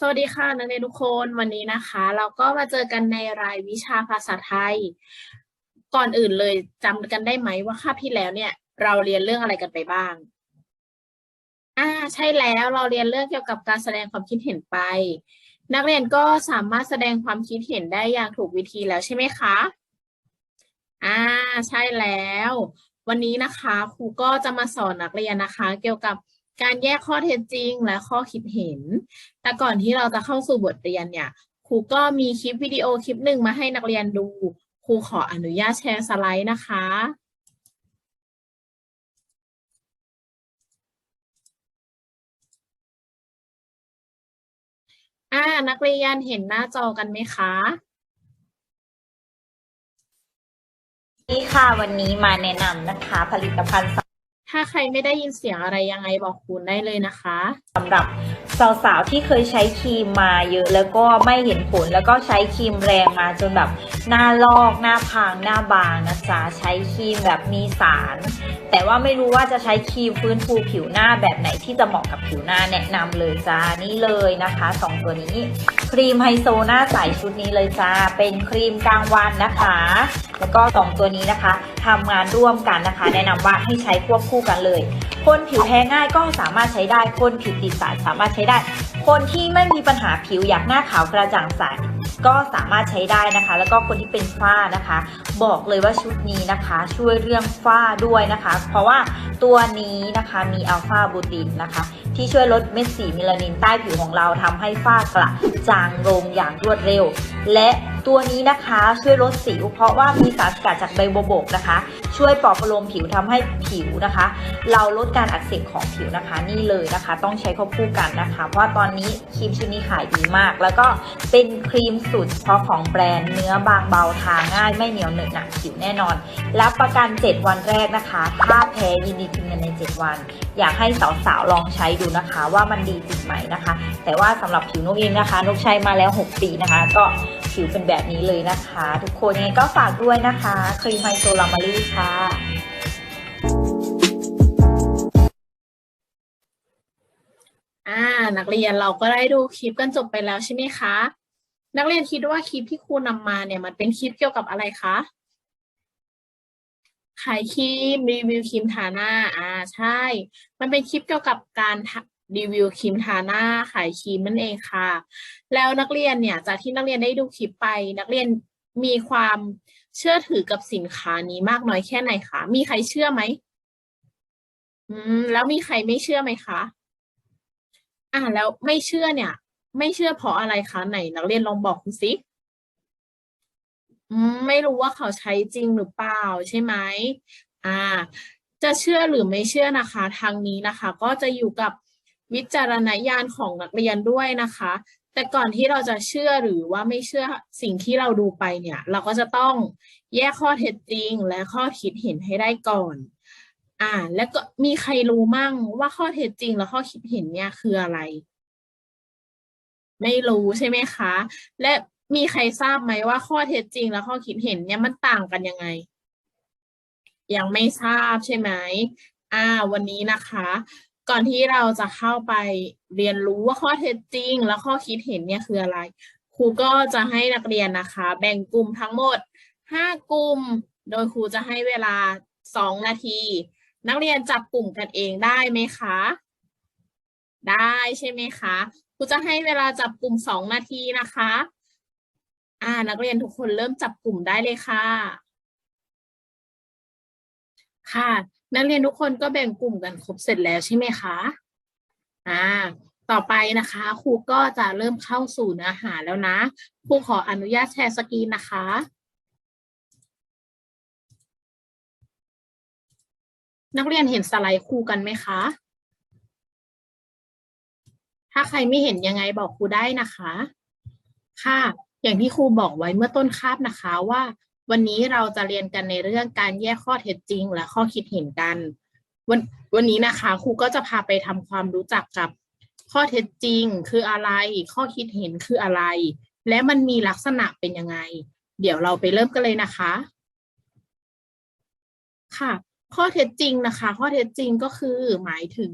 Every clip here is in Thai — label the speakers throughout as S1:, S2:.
S1: สวัสดีค่ะนักเรียนทุกคนวันนี้นะคะ เราก็มาเจอกันในรายวิชาภาษาไทย ก่อนอื่นเลยจำกันได้ไหมว่าคาบที่แล้วเนี่ย เราเรียนเรื่องอะไรกันไปบ้างอ่าใช่แล้วเราเรียนเรื่องเกี่ยวกับการแสดงความคิดเห็นไป นักเรียนก็สามารถแสดงความคิดเห็นได้อย่างถูกวิธีแล้วใช่ไหมคะอ่าใช่แล้ว วันนี้นะคะครูก็จะมาสอนนักเรียนนะคะ เกี่ยวกับ การแยกข้อเท็จจริงและข้อคิดเห็น แต่ก่อนที่เราจะเข้าสู่บทเรียนเนี่ย ครูก็มีคลิปวิดีโอคลิปหนึ่งมาให้นักเรียนดู ครูขออนุญาตแชร์สไลด์นะคะ อ่า นักเรียนเห็นหน้าจอกันไหมคะ
S2: นี่ค่ะ วันนี้มาแนะนำนะคะ ผลิตภัณฑ์
S1: ถ้าใครไม่ได้ยินเสียงอะไรยังไงบอกคุณได้เลยนะคะ
S2: สำหรับสาวๆที่เคยใช้ครีมมาเยอะแล้วก็ไม่เห็นผลแล้วก็ใช้ครีมแรงมาจนแบบหน้าลอกหน้าพางหน้าบางนะจ๊ะใช้ครีมแบบมีสาร แต่ว่าไม่รู้ว่าจะใช้ครีมฟื้นฟูผิวหน้าแบบไหนที่จะเหมาะกับผิวหน้าแนะนำเลยจ้านี่เลยนะคะสองตัวนี้ ครีมไฮโซหน้าใสชุดนี้เลยจ้าเป็นครีมกลางวันนะคะ แล้วก็สองตัวนี้นะคะทำงานร่วมกันนะคะ แนะนำว่าให้ใช้ควบคู่กันเลย คนผิวแพ้ง่ายก็สามารถใช้ได้ คนผิวติดสารสามารถใช้ได้ คนที่ไม่มีปัญหาผิวอยากหน้าขาวกระจ่างใสก็สามารถใช้ได้นะคะ แล้วก็คนที่เป็นฝ้านะคะ บอกเลยว่าชุดนี้นะคะ ช่วยเรื่องฝ้าด้วยนะคะ เพราะว่าตัวนี้นะคะมีอัลฟาบูตินนะคะ ที่ช่วยลดเม็ดสีเมลานินใต้ผิวของเราทำให้ฝ้ากระจางลงอย่างรวดเร็ว และตัวนี้นะคะช่วยลดสิว เพราะว่ามีสารสกัดจากใบบัวบกนะคะ ช่วยปลอบประโลมผิวทำให้ผิวนะคะ เราลดการอักเสบของผิวนะคะ นี่เลยนะคะ ต้องใช้ควบคู่กันนะคะ เพราะตอนนี้ครีมชุดนี้ขายดีมาก แล้วก็เป็นครีมสูตรเฉพาะของแบรนด์เนื้อบางเบาทาง่ายไม่เหนียวเหนอะหนักผิวแน่นอน รับประกัน 7 วันแรกนะคะ ถ้าแพ้ยินดีคืนเงินใน 7 วัน อยากให้สาวๆลองใช้ดูนะคะว่ามันดีจริงไหมนะคะ แต่ว่าสำหรับผิวนุกเองนะคะนุกใช้มาแล้ว 6 ปีนะคะ ก็ผิวเป็นแบบนี้เลยนะคะ ทุกคนยังไงก็ฝากด้วยนะคะครีมไฮโซลามารีค่ะ
S1: อ่านักเรียนเราก็ได้ดูคลิปกันจบไปแล้วใช่ไหมคะ นักเรียนคิดว่าคลิปที่ครูนำมาเนี่ยมันเป็นคลิปเกี่ยวกับอะไรคะ ขายครีมรีวิวครีมทาหน้าอ่าใช่ มันเป็นคลิปเกี่ยวกับการรีวิวครีมทาหน้าขายครีมนั่นเองค่ะ แล้วนักเรียนเนี่ยจากที่นักเรียนได้ดูคลิปไป นักเรียนมีความเชื่อถือกับสินค้านี้มากน้อยแค่ไหนคะมีใครเชื่อไหมอืมแล้วมีใครไม่เชื่อไหมคะอ่าแล้วไม่เชื่อเนี่ย ไม่เชื่อเพราะอะไรคะไหน นักเรียนลองบอกคุณสิ อืมไม่รู้ว่าเขาใช้จริงหรือเปล่าใช่ไหมอ่า จะเชื่อหรือไม่เชื่อนะคะ ทางนี้นะคะ ก็จะอยู่กับวิจารณญาณของนักเรียนด้วยนะคะ แต่ก่อนที่เราจะเชื่อหรือว่าไม่เชื่อสิ่งที่เราดูไปเนี่ย เราก็จะต้องแยกข้อเท็จจริงและข้อคิดเห็นให้ได้ก่อน อ่า แล้วก็มีใครรู้มั่งว่าข้อเท็จจริงและข้อคิดเห็นเนี่ยคืออะไร ไม่รู้ใช่ไหมคะ และ มีใครทราบไหมว่าข้อเท็จจริงและข้อคิดเห็นเนี่ยมันต่างกันยังไง ยังไม่ทราบใช่ไหมอ่า วันนี้นะคะ ก่อนที่เราจะเข้าไปเรียนรู้ว่าข้อเท็จจริง และข้อคิดเห็นเนี่ยคืออะไร ครูก็จะให้นักเรียนนะคะ แบ่งกลุ่มทั้งหมดห้ากลุ่ม โดยครูจะให้เวลาสองนาที นักเรียนจับกลุ่มกันเองได้ไหมคะ ได้ใช่ไหมคะครูจะให้เวลาจับกลุ่มสองนาทีนะคะ อ่า นักเรียนทุกคนเริ่มจับกลุ่มได้เลยค่ะ ค่ะ นักเรียนทุกคนก็แบ่งกลุ่มกันครบเสร็จแล้วใช่ไหมคะอ่าต่อไปนะคะครูก็จะเริ่มเข้าสู่เนื้อหาแล้วนะครูขออนุญาตแชร์สกรีนนะคะ นักเรียนเห็นสไลด์ครูกันไหมคะถ้าใครไม่เห็นยังไงบอกครูได้นะคะ ค่ะ อย่างที่ครูบอกไว้เมื่อต้นคาบนะคะว่า วันนี้เราจะเรียนกันในเรื่องการแยกข้อเท็จจริง และข้อคิดเห็นกัน วันวันนี้นะคะครูก็จะพาไปทำความรู้จักกับ ข้อเท็จจริง คืออะไร ข้อคิดเห็นคืออะไร และมันมีลักษณะเป็นยังไง เดี๋ยวเราไปเริ่มกันเลยนะคะ ค่ะ ข้อเท็จจริงนะคะ ข้อเท็จจริงก็คือหมายถึง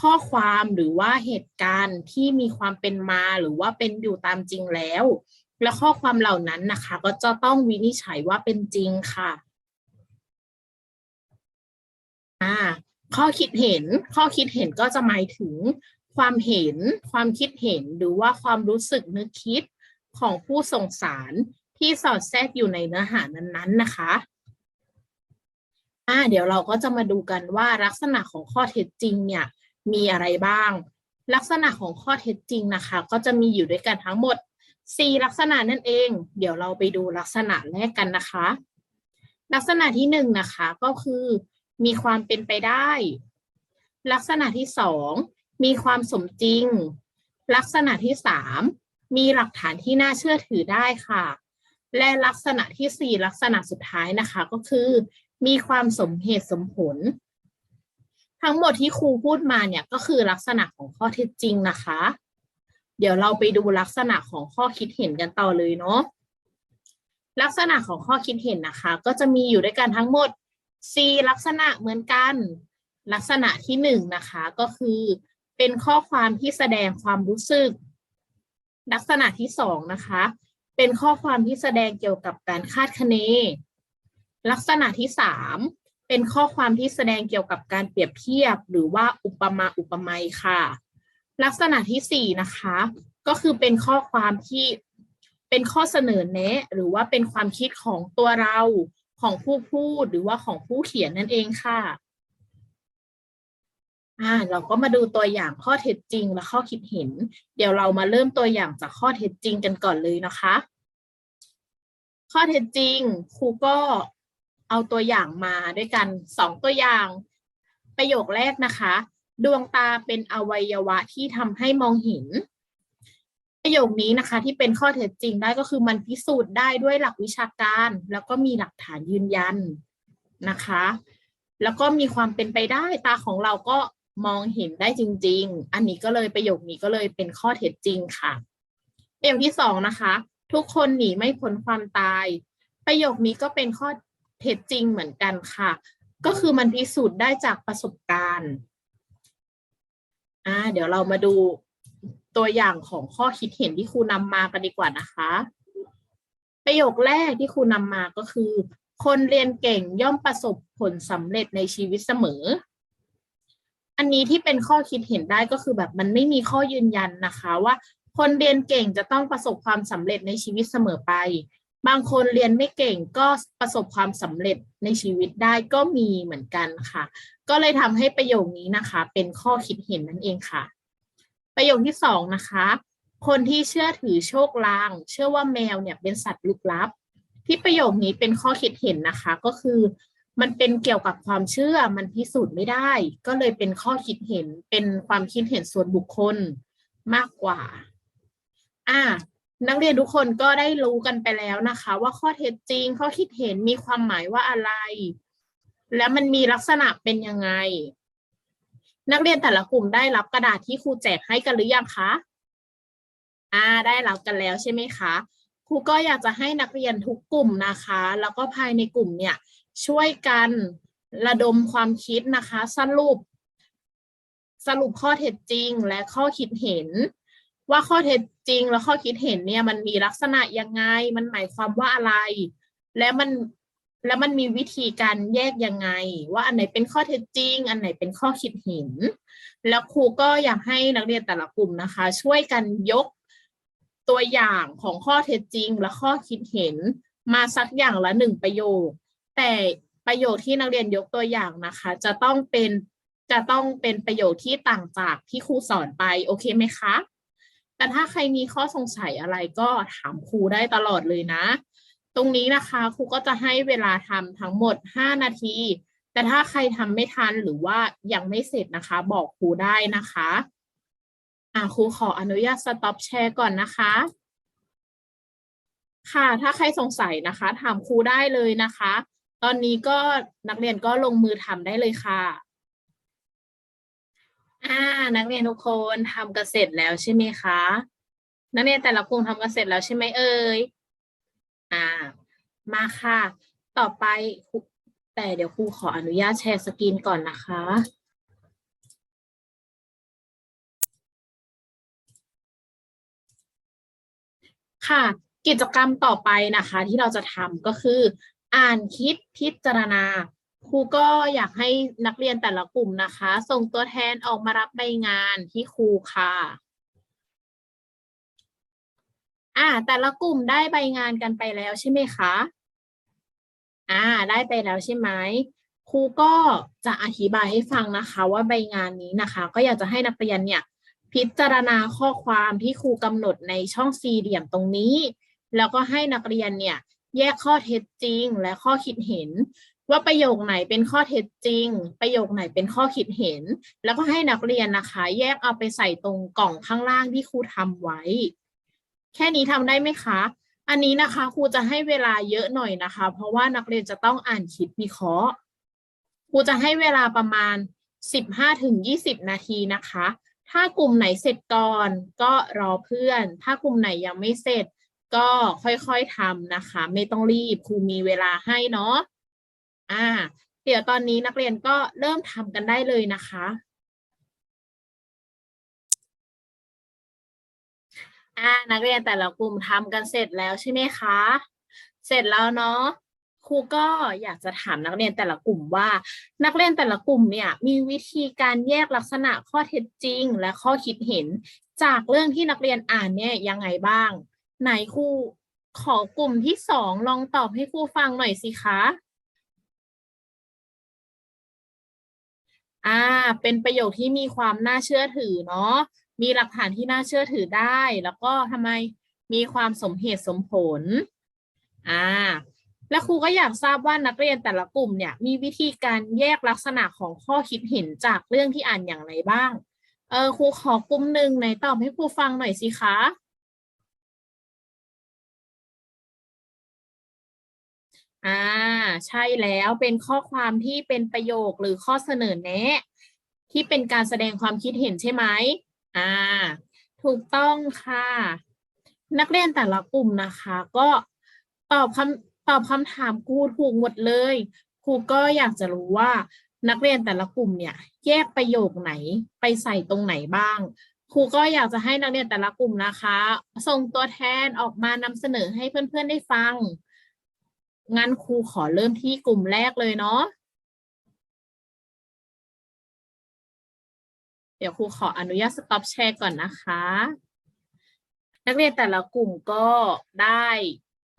S1: ข้อความหรือว่าเหตุการณ์ที่มีความเป็นมาหรือว่าเป็นอยู่ตามจริงแล้ว และข้อความเหล่านั้นนะคะ ก็จะต้องวินิจฉัยว่าเป็นจริงค่ะอ่าข้อคิดเห็น ข้อคิดเห็นก็จะหมายถึงความเห็น ความคิดเห็นหรือว่าความรู้สึกนึกคิดของผู้ส่งสารที่สอดแทรกอยู่ในเนื้อหานั้นๆนะคะอ่าเดี๋ยวเราก็จะมาดูกันว่าลักษณะของข้อเท็จจริงเนี่ยมีอะไรบ้าง ลักษณะของข้อเท็จจริงนะคะ ก็จะมีอยู่ด้วยกันทั้งหมด 4ลักษณะนั่นเอง เดี๋ยวเราไปดูลักษณะแรกกันนะคะ ลักษณะที่หนึ่งนะคะก็คือมีความเป็นไปได้ ลักษณะที่สองมีความสมจริง ลักษณะที่สามมีหลักฐานที่น่าเชื่อถือได้ค่ะ และลักษณะที่สี่ลักษณะสุดท้ายนะคะก็คือ มีความสมเหตุสมผล ทั้งหมดที่ครูพูดมาเนี่ยก็คือลักษณะของข้อเท็จจริงนะคะ เดี๋ยวเราไปดูลักษณะของข้อคิดเห็นกันต่อเลยเนาะลักษณะของข้อคิดเห็นนะคะ ก็จะมีอยู่ด้วยกันทั้งหมด 4 ลักษณะเหมือนกัน ลักษณะที่หนึ่งนะคะก็คือเป็นข้อความที่แสดงความรู้สึก ลักษณะที่สองนะคะ เป็นข้อความที่แสดงเกี่ยวกับการคาดคะเน ลักษณะที่สามเป็นข้อความที่แสดงเกี่ยวกับการเปรียบเทียบ หรือว่าอุปมาอุปไมยค่ะ ลักษณะที่สี่นะคะ ก็คือเป็นข้อความที่เป็นข้อเสนอแนะ หรือว่าเป็นความคิดของตัวเราของผู้พูดหรือว่าของผู้เขียนนั่นเองค่ะอ่าเราก็มาดูตัวอย่างข้อเท็จจริงและข้อคิดเห็น เดี๋ยวเรามาเริ่มตัวอย่างจากข้อเท็จจริงกันก่อนเลยนะคะ ข้อเท็จจริงครูก็เอาตัวอย่างมาด้วยกันสองตัวอย่าง ประโยคแรกนะคะ ดวงตาเป็นอวัยวะที่ทำให้มองเห็น ประโยคนี้นะคะ ที่เป็นข้อเท็จจริงได้ก็คือมันพิสูจน์ได้ด้วยหลักวิชาการ แล้วก็มีหลักฐานยืนยันนะคะ แล้วก็มีความเป็นไปได้ตาของเราก็มองเห็นได้จริง ๆ อันนี้ก็เลยประโยคนี้ก็เลยเป็นข้อเท็จจริงค่ะประโยคที่สองนะคะ ทุกคนหนีไม่พ้นความตาย ประโยคนี้ก็เป็นข้อเท็จจริงเหมือนกันค่ะ ก็คือมันพิสูจน์ได้จากประสบการณ์ อ่า เดี๋ยวเรามาดูตัวอย่างของข้อคิดเห็นที่ครูนำมากันดีกว่านะคะ ประโยคแรกที่ครูนำมาก็คือ คนเรียนเก่งย่อมประสบผลสำเร็จในชีวิตเสมอ อันนี้ที่เป็นข้อคิดเห็นได้ก็คือแบบมันไม่มีข้อยืนยันนะคะว่า คนเรียนเก่งจะต้องประสบความสำเร็จในชีวิตเสมอไป บางคนเรียนไม่เก่งก็ประสบความสำเร็จในชีวิตได้ก็มีเหมือนกันค่ะ ก็เลยทำให้ประโยคนี้นะคะ เป็นข้อคิดเห็นนั่นเองค่ะ ประโยคที่สองนะคะ คนที่เชื่อถือโชคลาง เชื่อว่าแมวเนี่ยเป็นสัตว์ลึกลับ ที่ประโยคนี้เป็นข้อคิดเห็นนะคะก็คือมันเป็นเกี่ยวกับความเชื่อมันพิสูจน์ไม่ได้ ก็เลยเป็นข้อคิดเห็นเป็นความคิดเห็นส่วนบุคคลมากกว่า อ่า นักเรียนทุกคนก็ได้รู้กันไปแล้วนะคะ ว่าข้อเท็จจริงข้อคิดเห็นมีความหมายว่าอะไร และมันมีลักษณะเป็นยังไง นักเรียนแต่ละกลุ่มได้รับกระดาษที่ครูแจกให้กันหรือยังคะอ่าได้รับกันแล้วใช่ไหมคะครูก็อยากจะให้นักเรียนทุกกลุ่มนะคะ แล้วก็ภายในกลุ่มเนี่ยช่วยกันระดมความคิดนะคะ สรุป สรุปข้อเท็จจริงและข้อคิดเห็น ว่าข้อเท็จจริงและข้อคิดเห็นเนี่ยมันมีลักษณะยังไง มันหมายความว่าอะไร และมันแล้วมันมีวิธีการแยกยังไง ว่าอันไหนเป็นข้อเท็จจริง อันไหนเป็นข้อคิดเห็น แล้วครูก็อยากให้นักเรียนแต่ละกลุ่มนะคะ ช่วยกันยกตัวอย่างของข้อเท็จจริง และข้อคิดเห็นมาสักอย่างละหนึ่งประโยค แต่ประโยคที่นักเรียนยกตัวอย่างนะคะ จะต้องเป็นจะต้องเป็นประโยคที่ต่างจากที่ครูสอนไปโอเคไหมคะ แต่ถ้าใครมีข้อสงสัยอะไรก็ถามครูได้ตลอดเลยนะ ตรงนี้นะคะครูก็จะให้เวลาทำทั้งหมด 5 นาที แต่ถ้าใครทำไม่ทันหรือว่ายังไม่เสร็จนะคะ บอกครูได้นะคะอ่าครูขออนุญาตสต็อปแชร์ก่อนนะคะ ค่ะ ถ้าใครสงสัยนะคะ ถามครูได้เลยนะคะ ตอนนี้ก็นักเรียนก็ลงมือทำได้เลยค่ะ อ่า นักเรียนทุกคนทำกันเสรแล้วใช่ไหมคะ นักเรียนแต่ละกลุ่มทำกันเสรแล้วใช่ไหมเอ่ยอ่า มาค่ะ ต่อไปแต่เดี๋ยวครูขออนุญาตแชร์สกรีนก่อนนะคะ ค่ะ กิจกรรมต่อไปนะคะ ที่เราจะทำก็คือ อ่านคิดพิจารณา ครูก็อยากให้นักเรียนแต่ละกลุ่มนะคะ ส่งตัวแทนออกมารับใบงานที่ครูค่ะอ่าแต่ละกลุ่มได้ใบงานกันไปแล้วใช่ไหมคะอ่าได้ไปแล้วใช่ไหมครูก็จะอธิบายให้ฟังนะคะว่าใบงานนี้นะคะ ก็อยากจะให้นักเรียนเนี่ยพิจารณาข้อความที่ครูกำหนดในช่องสี่เหลี่ยมตรงนี้ แล้วก็ให้นักเรียนเนี่ยแยกข้อเท็จจริงและข้อคิดเห็น ว่าประโยคไหนเป็นข้อเท็จจริง ประโยคไหนเป็นข้อคิดเห็น แล้วก็ให้นักเรียนนะคะ แยกเอาไปใส่ตรงกล่องข้างล่างที่ครูทำไว้ แค่นี้ทำได้ไหมคะ อันนี้นะคะครูจะให้เวลาเยอะหน่อยนะคะ เพราะว่านักเรียนจะต้องอ่านคิดวิเคราะห์ครูจะให้เวลาประมาณ 15ถึง20 นาทีนะคะ ถ้ากลุ่มไหนเสร็จก่อนก็รอเพื่อน ถ้ากลุ่มไหนยังไม่เสร็จ ก็ค่อยๆทำนะคะ ไม่ต้องรีบครูมีเวลาให้เนาะ อ่า เดี๋ยวตอนนี้นักเรียนก็เริ่มทำกันได้เลยนะคะ อ่า นักเรียนแต่ละกลุ่มทำกันเสร็จแล้วใช่ไหมคะ เสร็จแล้วเนาะครูก็อยากจะถามนักเรียนแต่ละกลุ่มว่า นักเรียนแต่ละกลุ่มเนี่ยมีวิธีการแยกลักษณะข้อเท็จจริง และข้อคิดเห็น จากเรื่องที่นักเรียนอ่านเนี่ยยังไงบ้าง ไหนครูขอกลุ่มที่สองลองตอบให้ครูฟังหน่อยสิคะ อ่า เป็นประโยคที่มีความน่าเชื่อถือเนาะ มีหลักฐานที่น่าเชื่อถือได้ แล้วก็ทำไมมีความสมเหตุสมผล อ่า และครูก็อยากทราบว่านักเรียนแต่ละกลุ่มเนี่ย มีวิธีการแยกลักษณะของข้อคิดเห็นจากเรื่องที่อ่านอย่างไรบ้าง เออครูขอกลุ่มหนึ่งไหนตอบให้ครูฟังหน่อยสิคะ อ่า ใช่แล้วเป็นข้อความที่เป็นประโยคหรือข้อเสนอแนะ ที่เป็นการแสดงความคิดเห็นใช่ไหมอ่า ถูกต้องค่ะ นักเรียนแต่ละกลุ่มนะคะ ก็ตอบคำตอบคำถามครูถูกหมดเลยครูก็อยากจะรู้ว่า นักเรียนแต่ละกลุ่มเนี่ย แยกประโยคไหนไปใส่ตรงไหนบ้างครูก็อยากจะให้นักเรียนแต่ละกลุ่มนะคะ ส่งตัวแทนออกมานำเสนอให้เพื่อนๆได้ฟัง งั้นครูขอเริ่มที่กลุ่มแรกเลยเนาะเดี๋ยวครูขออนุญาตสต็อปแชร์ก่อนนะคะ นักเรียนแต่ละกลุ่มก็ได้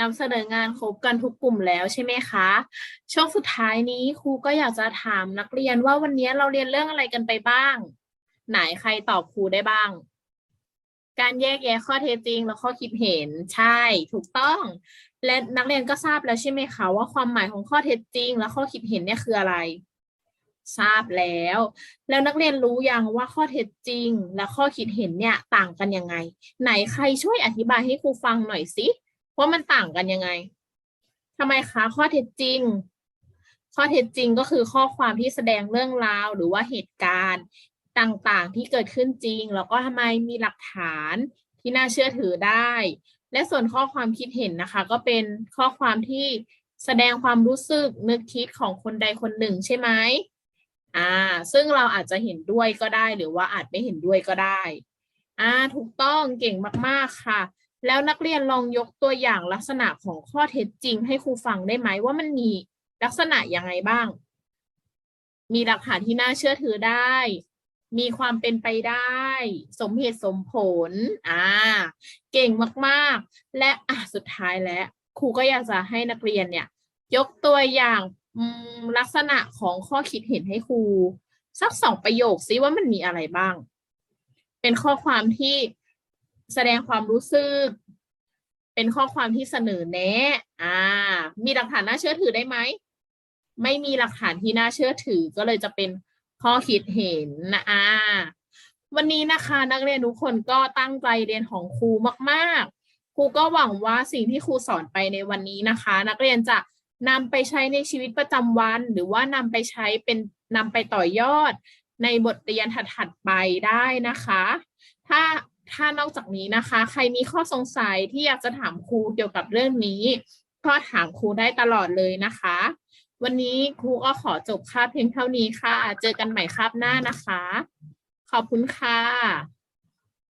S1: นำเสนองานครบกันทุกกลุ่มแล้วใช่ไหมคะ ช่วงสุดท้ายนี้ครูก็อยากจะถามนักเรียนว่าวันนี้เราเรียนเรื่องอะไรกันไปบ้าง ไหนใครตอบครูได้บ้าง การแยกแยะข้อเท็จจริงและข้อคิดเห็นใช่ ถูกต้อง และนักเรียนก็ทราบแล้วใช่ไหมคะว่าความหมายของข้อเท็จจริง และข้อคิดเห็นเนี่ยคืออะไร ทราบแล้ว แล้วนักเรียนรู้ยังว่าข้อเท็จจริง และข้อคิดเห็นเนี่ยต่างกันยังไง ไหนใครช่วยอธิบายให้ครูฟังหน่อยสิว่ามันต่างกันยังไงทำไมคะข้อเท็จจริง ข้อเท็จจริงก็คือข้อความที่แสดงเรื่องราวหรือว่าเหตุการณ์ต่างๆที่เกิดขึ้นจริง แล้วก็ทำไมมีหลักฐานที่น่าเชื่อถือได้ และส่วนข้อความคิดเห็นนะคะ ก็เป็นข้อความที่แสดงความรู้สึกนึกคิดของคนใดคนหนึ่งใช่ไหมอ่า ซึ่งเราอาจจะเห็นด้วยก็ได้ หรือว่าอาจไม่เห็นด้วยก็ได้ อ่า ถูกต้องเก่งมาก ๆค่ะ แล้วนักเรียนลองยกตัวอย่างลักษณะของข้อเท็จจริงให้ครูฟังได้ไหมว่ามันมีลักษณะยังไงบ้าง มีหลักฐานที่น่าเชื่อถือได้ มีความเป็นไปได้ สมเหตุสมผล อ่า เก่งมากๆ และอะสุดท้ายแล้วครูก็อยากจะให้นักเรียนเนี่ย ยกตัวอย่างลักษณะของข้อคิดเห็นให้ครู สักสองประโยคซิว่ามันมีอะไรบ้าง เป็นข้อความที่แสดงความรู้สึก เป็นข้อความที่เสนอแนะ อ่า มีหลักฐานน่าเชื่อถือได้ไหม ไม่มีหลักฐานที่น่าเชื่อถือก็เลยจะเป็น ข้อคิดเห็นนะอ่าวันนี้นะคะนักเรียนทุกคนก็ตั้งใจเรียนของครูมากๆ ครูก็หวังว่าสิ่งที่ครูสอนไปในวันนี้นะคะ นักเรียนจะนำไปใช้ในชีวิตประจำวัน หรือว่านำไปใช้เป็นนำไปต่อยอดในบทเรียนถัดๆไปได้นะคะ ถ้าถ้านอกจากนี้นะคะ ใครมีข้อสงสัยที่อยากจะถามครูเกี่ยวกับเรื่องนี้ ก็ถามครูได้ตลอดเลยนะคะ วันนี้ครูก็ขอจบคาบเพียงเท่านี้ค่ะ เจอกันใหม่คาบหน้านะคะ ขอบคุณค่ะ